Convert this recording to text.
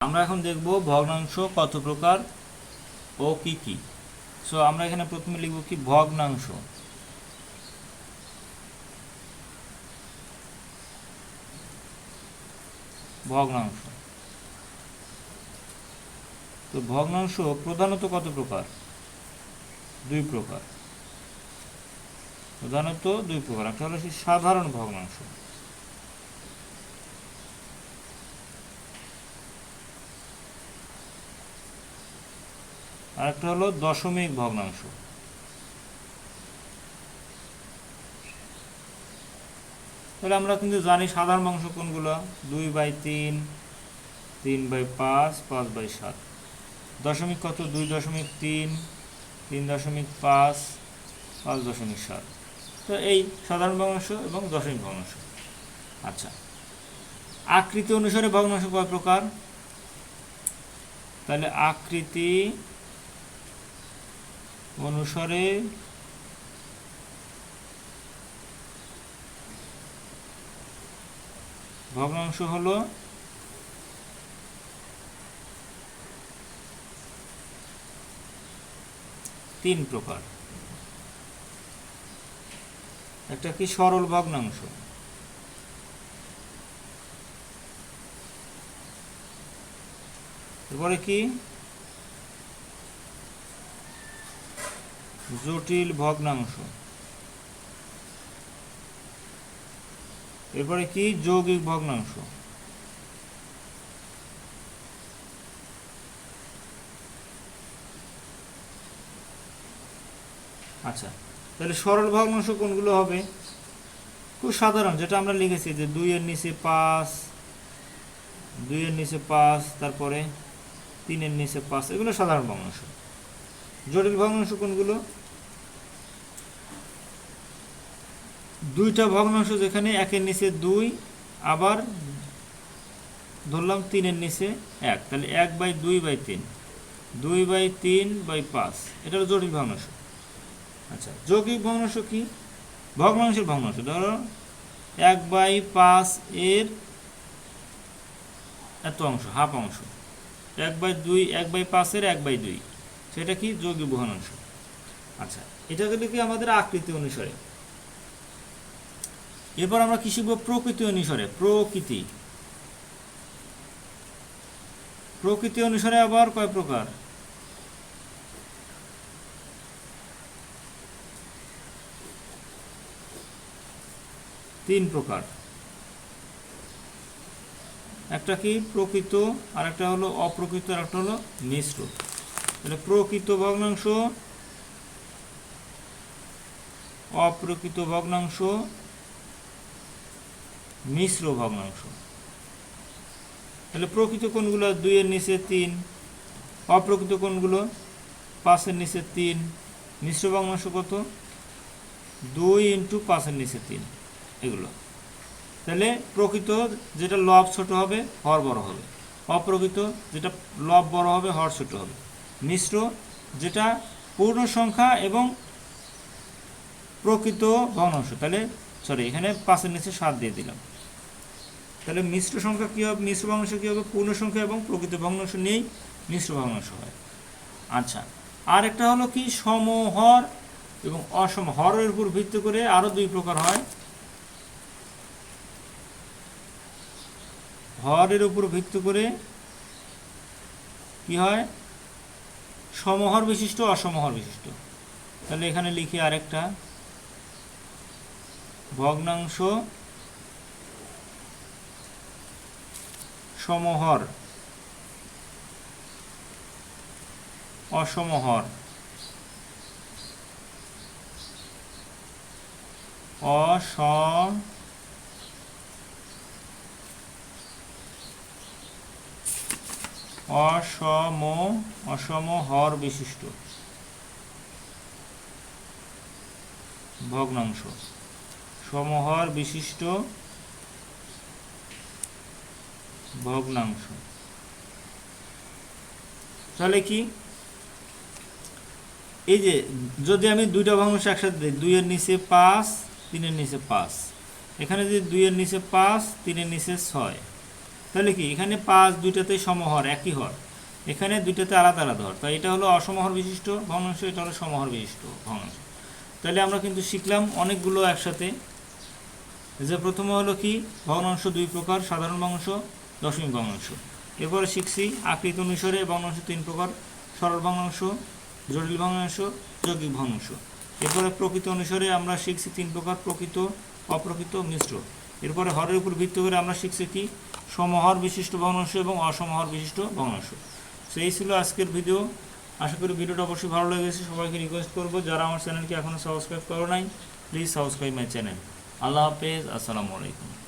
আমরা এখন দেখব ভগ্নাংশ কত প্রকার ও কি কি। সো আমরা এখানে প্রথমে লিখব কি? ভগ্নাংশ। ভগ্নাংশ। তো ভগ্নাংশ প্রধানত কত প্রকার? দুই প্রকার। প্রধানত দুই প্রকার। একটা হলো সাধারণ ভগ্নাংশ। আর একটা হলো দশমিক ভগ্নাংশ। তাহলে আমরা কিন্তু জানি সাধারণ অংশ কোনগুলো? দুই বাই তিন তিন বাই পাঁচ পাঁচ বাই সাত। দশমিক কত? দুই দশমিক তিন তিন দশমিক পাঁচ পাঁচ দশমিক সাত। তো এই সাধারণ ভগ্নাংশ এবং দশমিক ভগ্নাংশ। আচ্ছা। আকৃতি অনুসারে ভগ্নাংশ কয় প্রকার? তাহলে আকৃতি অনুসারে ভগ্নাংশ হলো তিন প্রকার। একটা কি সরল ভগ্নাংশ? এরপরে কি? জটিল ভগ্নাংশ। এরপরে কি যৌগিক ভগ্নাংশ? আচ্ছা তাহলে সরল ভগ্নাংশ কোনগুলো হবে? খুব সাধারণ, যেটা আমরা লিখেছি যে দুইয়ের নিচে পাঁচ, দুইয়ের নিচে পাঁচ, তারপরে তিনের নিচে পাঁচ, এগুলো সাধারণ ভগ্নাংশ। জটিল ভগ্নাংশ কোনগুলো? দুইটা ভগ্নাংশ যেখানে একের নিচে দুই, আবার ধরলাম তিনের নিচে এক। তাহলে এক বাই দুই বাই তিন। দুই বাই তিন বাই পাঁচ। এটা হলো জটিল ভগ্নাংশ। আচ্ছা যৌগিক ভগ্নাংশ কি? ভগ্নাংশের ভগ্নাংশ। ধরো এক বাই পাঁচ এর এত অংশ, হাফ অংশ। এক বাই দুই, এক বাই পাঁচের এক বাই দুই। সেটা কি? যৌগিক ভগ্নাংশ। আচ্ছা এটা হলো কি আমাদের আকৃতি অনুসারে। এরপর আমরা কি শিখব? প্রকৃতি অনুসারে, প্রকৃতি। প্রকৃতি অনুসারে আবার কয় প্রকার? তিন প্রকার। একটা কি? প্রকৃত আর একটা হলো অপ্রকৃত আর একটা হলো মিশ্র। তাহলে প্রকৃত ভগ্নাংশ, অপ্রকৃত ভগ্নাংশ মিশ্র ভগ্নাংশ। তাহলে প্রকৃত কোণগুলো দুইয়ের নিচে তিন, অপ্রকৃত কোণগুলো পাঁচের নিচে তিন, মিশ্র ভগ্নাংশ কত? দুই ইন্টু পাঁচের নিচে তিন, এগুলো। তাহলে প্রকৃত যেটা লব ছোট হবে, হর বড় হবে। অপ্রকৃত যেটা লব বড় হবে, হর ছোট হবে। মিশ্র যেটা পূর্ণ সংখ্যা এবং প্রকৃত ভগ্নাংশ। তাহলে সরি এখানে পাঁচের নিচে সাত দিয়ে দিলাম। তাহলে মিশ্র সংখ্যা কী হবে? মিশ্র ভগ্নাংশ কী হবে? পূর্ণ সংখ্যা এবং প্রকৃত ভগ্নাংশ নিয়েই মিশ্র ভগ্নাংশ হয়। আচ্ছা আর একটা হলো কি? সমহর এবং অসম হরের উপর ভিত্তি করে আরও দুই প্রকার হয়। হরের উপর ভিত্তি করে কি হয়? সমহর বিশিষ্ট, অসমহর বিশিষ্ট। তাহলে এখানে লিখি আরেকটা। ভগ্নাংশ সমহর। অসমহর। অসম অসম অসম হর বিশিষ্ট। ভগ্নাংশ। সমহর বিশিষ্ট ভগ্নাংশ। তাহলে কি? এই যে, যদি আমি দুইটা ভগ্নাংশ একসাথে দিই, দুইয়ের নিচে পাঁচ, তিনের নিচে পাঁচ। এখানে যদি দুইয়ের নিচে পাঁচ, তিনের নিচে ছয়। তাহলে কি? এখানে পাঁচ দুইটাতে সমহর, একই হর। এখানে দুইটাতে আলাদা আলাদা হর। তাই এটা হলো অসমহর বিশিষ্ট ভগ্নাংশ, এটা হলো সমহর বিশিষ্ট ভগ্নাংশ। তাহলে আমরা কিন্তু শিখলাম অনেকগুলো একসাথে। যে প্রথমে হলো কি? ভগ্নাংশ দুই প্রকার, সাধারণ ভগ্নাংশ দশমিক ভগ্নাংশ এরপরে শিখছি আকৃতি অনুসারে ভগ্নাংশ তিন প্রকার, সরল ভগ্নাংশ জটিল ভগ্নাংশ যৌগিক ভগ্নাংশ এরপরে প্রকৃত অনুসারে আমরা শিখছি তিন প্রকার, প্রকৃত, অপ্রকৃত, মিশ্র। এরপরে হরের উপর ভিত্তি করে আমরা শিখছি কি? সমহর বিশিষ্ট ভগ্নাংশ এবং অসমহর বিশিষ্ট ভগ্নাংশ তো এই ছিল আজকের ভিডিও আশা করি ভিডিওটা অবশ্যই ভালো লেগেছে। সবাইকে রিকোয়েস্ট করব, যারা আমার চ্যানেলকে এখনও সাবস্ক্রাইব করো নাই প্লিজ সাবস্ক্রাইব মাই চ্যানেল আল্লাহ হাফেজ, আসসালামু আলাইকুম।